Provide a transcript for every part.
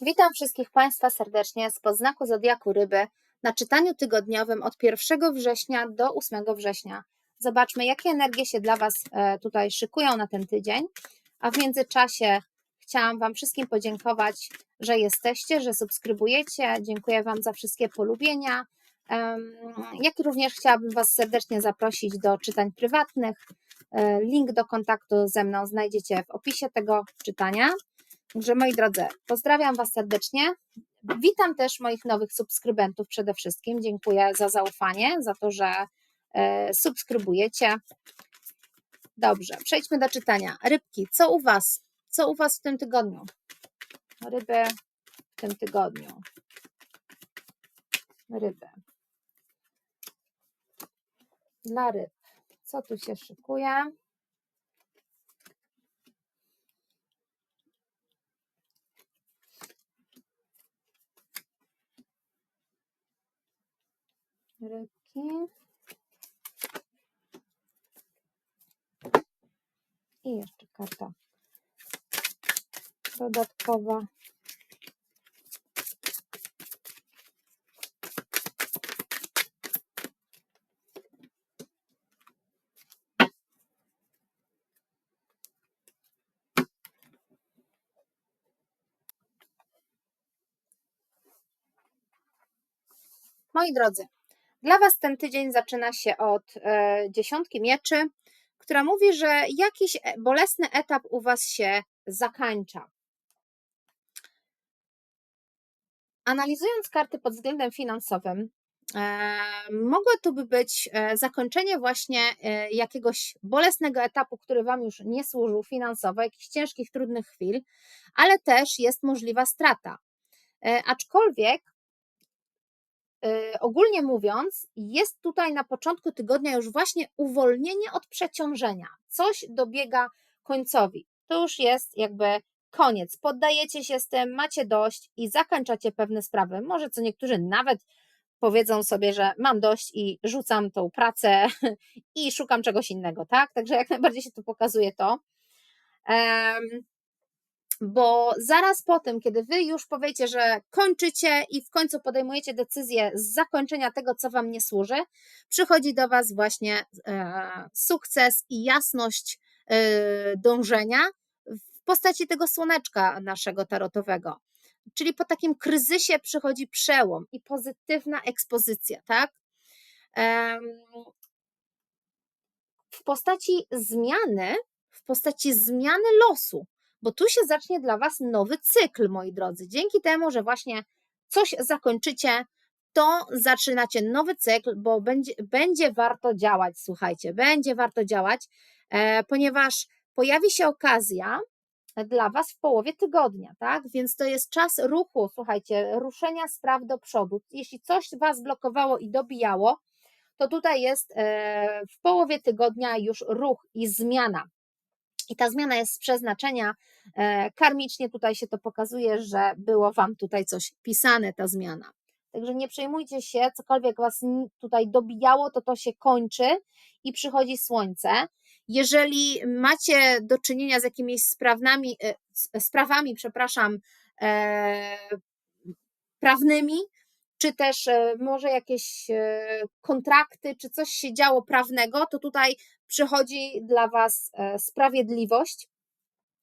Witam wszystkich Państwa serdecznie z podznaku Zodiaku Ryby na czytaniu tygodniowym od 1 września do 8 września. Zobaczmy, jakie energie się dla Was e, tutaj szykują na ten tydzień. A w międzyczasie chciałam Wam wszystkim podziękować, że jesteście, że subskrybujecie. Dziękuję Wam za wszystkie polubienia. Jak również chciałabym Was serdecznie zaprosić do czytań prywatnych. E, link do kontaktu ze mną znajdziecie w opisie tego czytania. Także moi drodzy, pozdrawiam Was serdecznie. Witam też moich nowych subskrybentów przede wszystkim. Dziękuję za zaufanie, za to, że e, subskrybujecie. Dobrze, przejdźmy do czytania. Rybki, co u Was? Co u Was w tym tygodniu? Ryby w tym tygodniu. Ryby. Dla ryb. Co tu się szykuje? Rybki. I jeszcze karta dodatkowa. Moi drodzy, dla Was ten tydzień zaczyna się od e, dziesiątki mieczy, która mówi, że jakiś e, bolesny etap u Was się zakańcza. Analizując karty pod względem finansowym, e, mogło to by być zakończenie właśnie jakiegoś bolesnego etapu, który Wam już nie służył finansowo, jakichś ciężkich, trudnych chwil, ale też jest możliwa strata. Aczkolwiek ogólnie mówiąc, jest tutaj na początku tygodnia już właśnie uwolnienie od przeciążenia. Coś dobiega końcowi. To już jest jakby koniec. Poddajecie się z tym, macie dość i zakończacie pewne sprawy. Może co niektórzy nawet powiedzą sobie, że mam dość i rzucam tą pracę i szukam czegoś innego, tak? Także jak najbardziej się tu pokazuje to. Bo zaraz po tym, kiedy wy już powiecie, że kończycie i w końcu podejmujecie decyzję z zakończenia tego, co wam nie służy, przychodzi do was właśnie e, sukces i jasność e, dążenia w postaci tego słoneczka naszego tarotowego. Czyli po takim kryzysie przychodzi przełom i pozytywna ekspozycja, tak? E, w postaci zmiany, w postaci zmiany losu bo tu się zacznie dla Was nowy cykl, moi drodzy. Dzięki temu, że właśnie coś zakończycie, to zaczynacie nowy cykl, bo będzie, będzie warto działać, słuchajcie, będzie warto działać, e, ponieważ pojawi się okazja dla Was w połowie tygodnia, tak? Więc to jest czas ruchu, słuchajcie, ruszenia spraw do przodu. Jeśli coś Was blokowało i dobijało, to tutaj jest e, w połowie tygodnia już ruch i zmiana. I ta zmiana jest z przeznaczenia e, karmicznie, tutaj się to pokazuje, że było Wam tutaj coś pisane, ta zmiana. Także nie przejmujcie się, cokolwiek Was tutaj dobijało, to to się kończy i przychodzi słońce. Jeżeli macie do czynienia z jakimiś sprawami, e, sprawami, przepraszam, e, prawnymi, czy też może jakieś kontrakty, czy coś się działo prawnego, to tutaj przychodzi dla Was e, sprawiedliwość.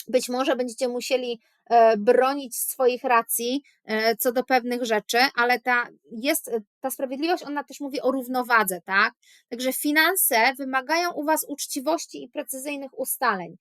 Być może będziecie musieli e, bronić swoich racji e, co do pewnych rzeczy, ale ta jest ta sprawiedliwość, ona też mówi o równowadze, tak? Także finanse wymagają u Was uczciwości i precyzyjnych ustaleń.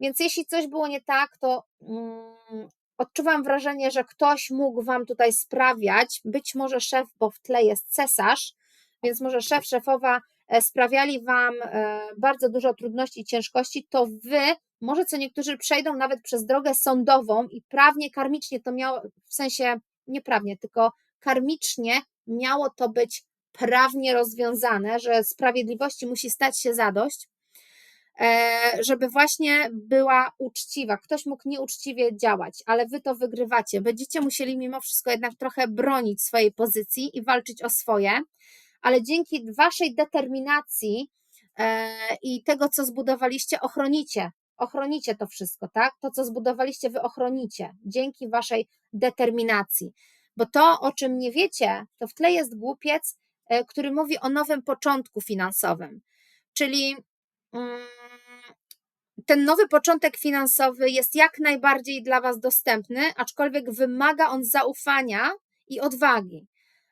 Więc jeśli coś było nie tak, to mm, odczuwam wrażenie, że ktoś mógł Wam tutaj sprawiać, być może szef, bo w tle jest cesarz, więc może szef, szefowa E, sprawiali Wam e, bardzo dużo trudności i ciężkości, to Wy, może co niektórzy przejdą nawet przez drogę sądową i prawnie, karmicznie to miało, w sensie nie prawnie, tylko karmicznie miało to być prawnie rozwiązane, że sprawiedliwości musi stać się zadość, żeby właśnie była uczciwa. Ktoś mógł nieuczciwie działać, ale wy to wygrywacie. Będziecie musieli mimo wszystko jednak trochę bronić swojej pozycji i walczyć o swoje ale dzięki Waszej determinacji e, i tego, co zbudowaliście, ochronicie ochronicie to wszystko, tak? To, co zbudowaliście, wy ochronicie dzięki waszej determinacji. Bo to, o czym nie wiecie, to w tle jest głupiec, e, który mówi o nowym początku finansowym. Czyli ten nowy początek finansowy jest jak najbardziej dla Was dostępny, aczkolwiek wymaga on zaufania i odwagi.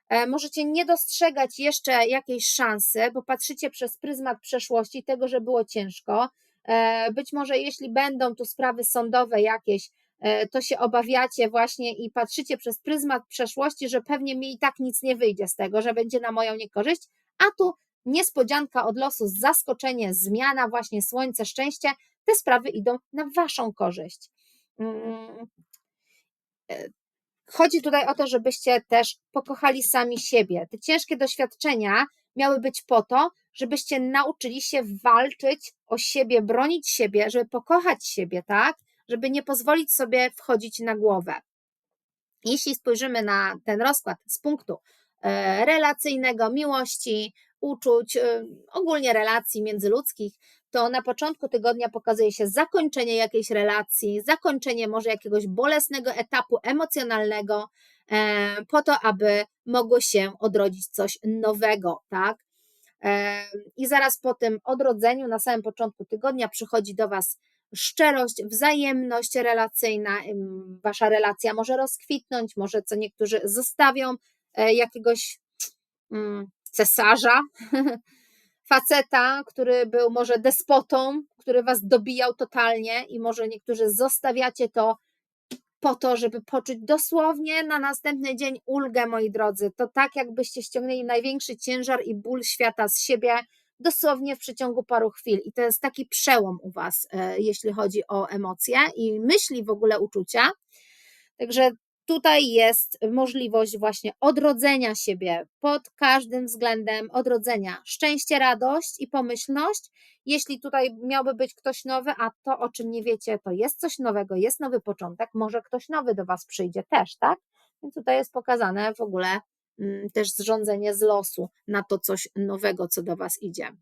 E, możecie nie dostrzegać jeszcze jakiejś szansy, bo patrzycie przez pryzmat przeszłości, tego, że było ciężko. E, być może, jeśli będą tu sprawy sądowe jakieś, e, to się obawiacie właśnie i patrzycie przez pryzmat przeszłości, że pewnie mi i tak nic nie wyjdzie z tego, że będzie na moją niekorzyść, a tu niespodzianka od losu, zaskoczenie, zmiana, właśnie słońce, szczęście, te sprawy idą na Waszą korzyść. Mm, Chodzi tutaj o to, żebyście też pokochali sami siebie. Te ciężkie doświadczenia miały być po to, żebyście nauczyli się walczyć o siebie, bronić siebie, żeby pokochać siebie, tak? Żeby nie pozwolić sobie wchodzić na głowę. Jeśli spojrzymy na ten rozkład z punktu e, relacyjnego, miłości, uczuć, e, ogólnie relacji międzyludzkich, to na początku tygodnia pokazuje się zakończenie jakiejś relacji, zakończenie może jakiegoś bolesnego etapu emocjonalnego, e, po to, aby mogło się odrodzić coś nowego, tak? E, I zaraz po tym odrodzeniu, na samym początku tygodnia, przychodzi do Was szczerość, wzajemność relacyjna. Wasza relacja może rozkwitnąć, może co niektórzy zostawią e, jakiegoś mm, cesarza, faceta, który był może despotą, który was dobijał totalnie i może niektórzy zostawiacie to po to, żeby poczuć dosłownie na następny dzień ulgę, moi drodzy. To tak, jakbyście ściągnęli największy ciężar i ból świata z siebie, dosłownie w przeciągu paru chwil. I to jest taki przełom u Was, e, jeśli chodzi o emocje i myśli, w ogóle uczucia. Także tutaj jest możliwość właśnie odrodzenia siebie pod każdym względem, odrodzenia szczęście, radość i pomyślność. Jeśli tutaj miałby być ktoś nowy, a to o czym nie wiecie, to jest coś nowego, jest nowy początek, może ktoś nowy do Was przyjdzie też, tak? Więc tutaj jest pokazane w ogóle mm, też zrządzenie z losu na to coś nowego, co do Was idzie.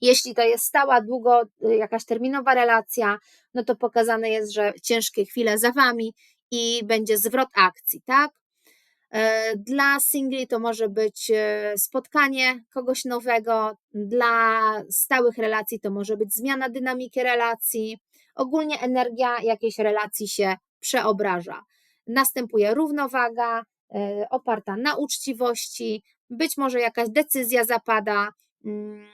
Jeśli to jest stała, długo, y, jakaś terminowa relacja, no to pokazane jest, że ciężkie chwile za Wami i będzie zwrot akcji, tak? E, dla singli to może być e, spotkanie kogoś nowego, dla stałych relacji to może być zmiana dynamiki relacji. Ogólnie energia jakiejś relacji się przeobraża. Następuje równowaga e, oparta na uczciwości, być może jakaś decyzja zapada, mm,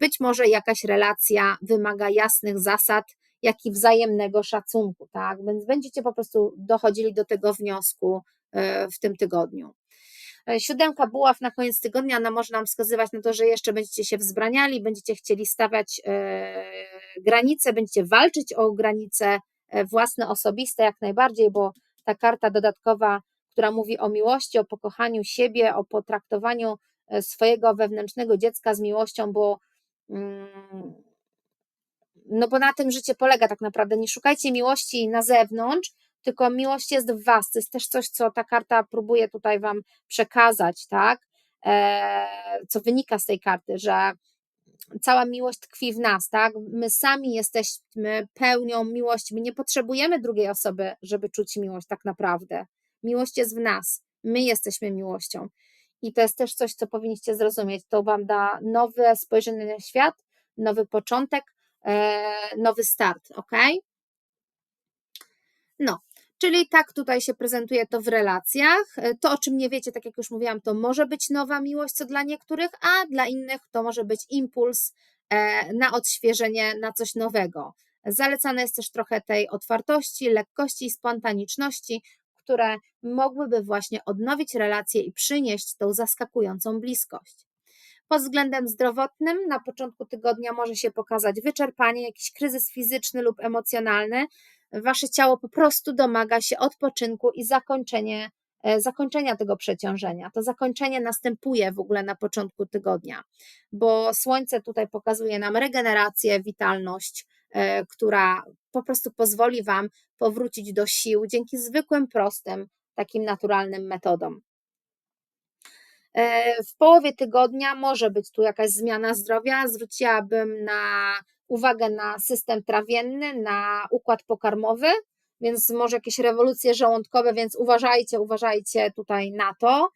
być może jakaś relacja wymaga jasnych zasad jak i wzajemnego szacunku, tak? Więc będziecie po prostu dochodzili do tego wniosku e, w tym tygodniu. E, siódemka buław na koniec tygodnia, ona może nam wskazywać na to, że jeszcze będziecie się wzbraniali, będziecie chcieli stawiać e, granice, będziecie walczyć o granice własne, osobiste jak najbardziej, bo ta karta dodatkowa, która mówi o miłości, o pokochaniu siebie, o potraktowaniu swojego wewnętrznego dziecka z miłością, bo mm, no bo na tym życie polega tak naprawdę. Nie szukajcie miłości na zewnątrz, tylko miłość jest w was. To jest też coś, co ta karta próbuje tutaj wam przekazać, tak? E, co wynika z tej karty, że cała miłość tkwi w nas, tak? My sami jesteśmy pełnią miłości. My nie potrzebujemy drugiej osoby, żeby czuć miłość tak naprawdę. Miłość jest w nas. My jesteśmy miłością. I to jest też coś, co powinniście zrozumieć. To wam da nowe spojrzenie na świat, nowy początek, nowy start, ok? No, czyli tak tutaj się prezentuje to w relacjach. E, to, o czym nie wiecie, tak jak już mówiłam, to może być nowa miłość, co dla niektórych, a dla innych to może być impuls e, na odświeżenie, na coś nowego. Zalecane jest też trochę tej otwartości, lekkości i spontaniczności, które mogłyby właśnie odnowić relacje i przynieść tą zaskakującą bliskość. Pod względem zdrowotnym na początku tygodnia może się pokazać wyczerpanie, jakiś kryzys fizyczny lub emocjonalny. Wasze ciało po prostu domaga się odpoczynku i zakończenie, e, zakończenia tego przeciążenia. To zakończenie następuje w ogóle na początku tygodnia, bo słońce tutaj pokazuje nam regenerację, witalność, e, która po prostu pozwoli Wam powrócić do sił dzięki zwykłym, prostym, takim naturalnym metodom. E, w połowie tygodnia może być tu jakaś zmiana zdrowia. Zwróciłabym na uwagę na system trawienny, na układ pokarmowy, więc może jakieś rewolucje żołądkowe, więc uważajcie, uważajcie tutaj na to.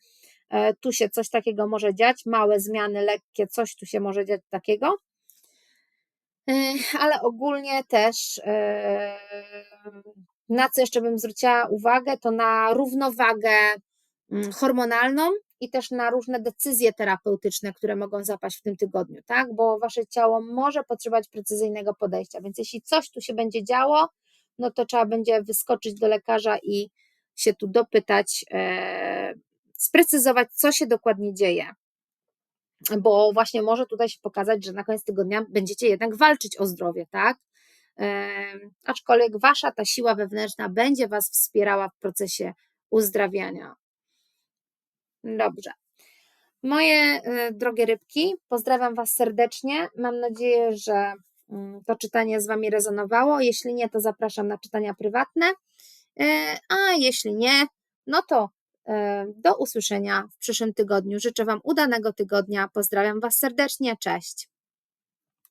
E, tu się coś takiego może dziać, małe zmiany, lekkie, coś tu się może dziać takiego. E, ale ogólnie też na co jeszcze bym zwróciła uwagę, to na równowagę mm, hormonalną i też na różne decyzje terapeutyczne, które mogą zapaść w tym tygodniu, tak? Bo wasze ciało może potrzebować precyzyjnego podejścia, więc jeśli coś tu się będzie działo, no to trzeba będzie wyskoczyć do lekarza i się tu dopytać, e, sprecyzować, co się dokładnie dzieje. Bo właśnie może tutaj się pokazać, że na koniec tygodnia będziecie jednak walczyć o zdrowie, tak? E, aczkolwiek wasza ta siła wewnętrzna będzie was wspierała w procesie uzdrawiania. Dobrze. Moje e, drogie rybki, pozdrawiam Was serdecznie. Mam nadzieję, że mm, to czytanie z Wami rezonowało. Jeśli nie, to zapraszam na czytania prywatne. E, a jeśli nie, no to e, do usłyszenia w przyszłym tygodniu. Życzę Wam udanego tygodnia. Pozdrawiam Was serdecznie. Cześć.